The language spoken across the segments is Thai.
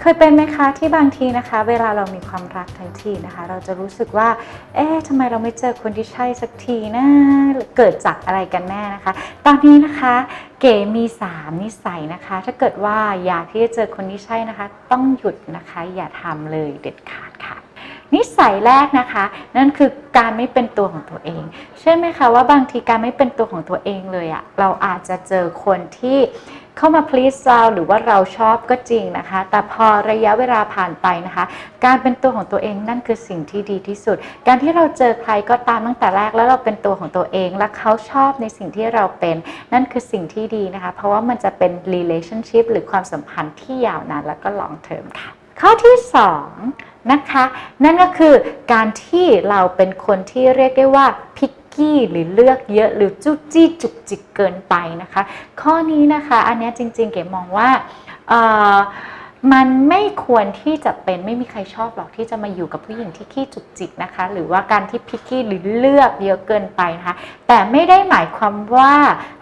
เคยเป็นไหมคะที่บางทีนะคะ เวลาเรามีความรักทั้งทีนะคะ เราจะรู้สึกว่า เอ๊ะทำไมเราไม่เจอคนที่ใช่สักทีนะเกิดจากอะไรกันแน่นะคะ ตอนนี้นะคะเก๋มี 3 นิสัยนะคะ ถ้าเกิดว่าอยากที่จะเจอคนที่ใช่นะคะ ต้องหยุดนะคะ อย่าทำเลยเด็ดขาดค่ะ นิสัยแรกนะคะ นั่นคือการไม่เป็นตัวของตัวเองเช่ไหมคะว่าบางทีการไม่เป็นตัวของตัวเองเลยอะเราอาจจะเจอคนที่เข้ามา please เราหรือว่าเราชอบก็จริงนะคะ แต่พอระยะเวลาผ่านไปนะคะ การเป็นตัวของตัวเองนั่นคือสิ่งที่ดีที่สุด การที่เราเจอใครก็ตามตั้งแต่แรกแล้วเราเป็นตัวของตัวเอง และเขาชอบในสิ่งที่เราเป็น นั่นคือสิ่งที่ดีนะคะ เพราะว่ามันจะเป็น relationship หรือความสัมพันธ์ที่ยาวนานและก็ long term ค่ะ ข้อที่ 2 นะคะ นั่นก็คือการที่เราเป็นคนที่เรียกได้ว่าพิกกี้หรือเลือกเยอะหรือจุ๊จี้จุกจิกเกินไปนะคะ ข้อนี้นะคะ อันนี้จริงๆเก๋มองว่าเอ่อ มันไม่ควรที่จะเป็นไม่มีใครชอบหรอกที่จะมาอยู่กับผู้หญิงที่ขี้จุกจิกนะคะ หรือว่าการที่พิกกี้หรือเลือกเยอะเกินไปนะคะ แต่ไม่ได้หมายความว่า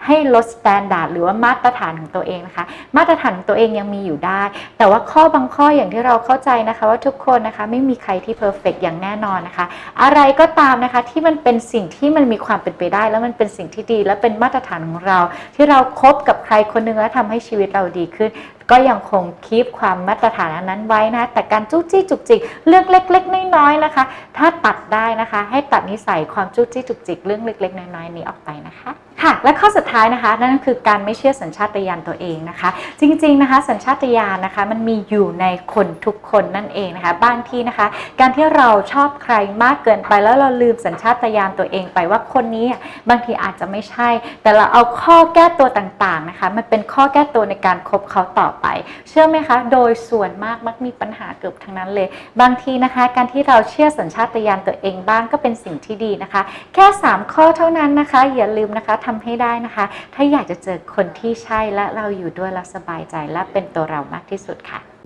ให้ลดสแตนดาร์ดหรือว่ามาตรฐานของตัวเองนะคะ มาตรฐานของตัวเองยังมีอยู่ได้ แต่ว่าข้อบางข้ออย่างที่เราเข้าใจนะคะ ว่าทุกคนนะคะไม่มีใครที่เพอร์เฟกอย่างแน่นอนนะคะ อะไรก็ตามนะคะที่มันเป็นสิ่งที่มันมีความเป็นไปได้ แล้วมันเป็นสิ่งที่ดี และเป็นมาตรฐานของเรา ที่เราคบกับใครคนหนึ่งแล้วทำให้ชีวิตเราดีขึ้น ก็ยังคงคีปความมาตรฐานนนั้นไว้นะ แต่การจู้จี้จุกจิกเรื่องเล็ก ๆ น้อยๆนะคะ ถ้าตัดได้นะคะ ให้ตัดนิสัยความจู้จี้จุกจิกเรื่องเล็ก ๆ น้อยๆนี้ออกไปนะคะค่ะและข้อสุดท้ายนะคะ นั่นก็คือการไม่เชื่อสัญชาตญาณตัวเองนะคะ จริงๆนะคะสัญชาตญาณนะคะ มันมีอยู่ในคนทุกคนนั่นเองนะคะ บางทีนะคะ การที่เราชอบใครมากเกินไปแล้วเราลืมสัญชาตญาณตัวเองไปว่าคนนี้บางทีอาจจะไม่ใช่ แต่เราเอาข้อแก้ตัวต่างๆนะคะ มันเป็นข้อแก้ตัวในการคบเขาต่อไป เชื่อไหมคะ โดยส่วนมากมักมีปัญหาเกือบทั้งนั้นเลย บางทีนะคะ การที่เราเชื่อสัญชาตญาณตัวเองบ้างก็เป็นสิ่งที่ดีนะคะ แค่ 3 ข้อเท่านั้นนะคะอย่าลืมนะคะทำให้ได้นะคะ ถ้าอยากจะเจอคนที่ใช่และเราอยู่ด้วยแล้วสบายใจและเป็นตัวเรามากที่สุดค่ะ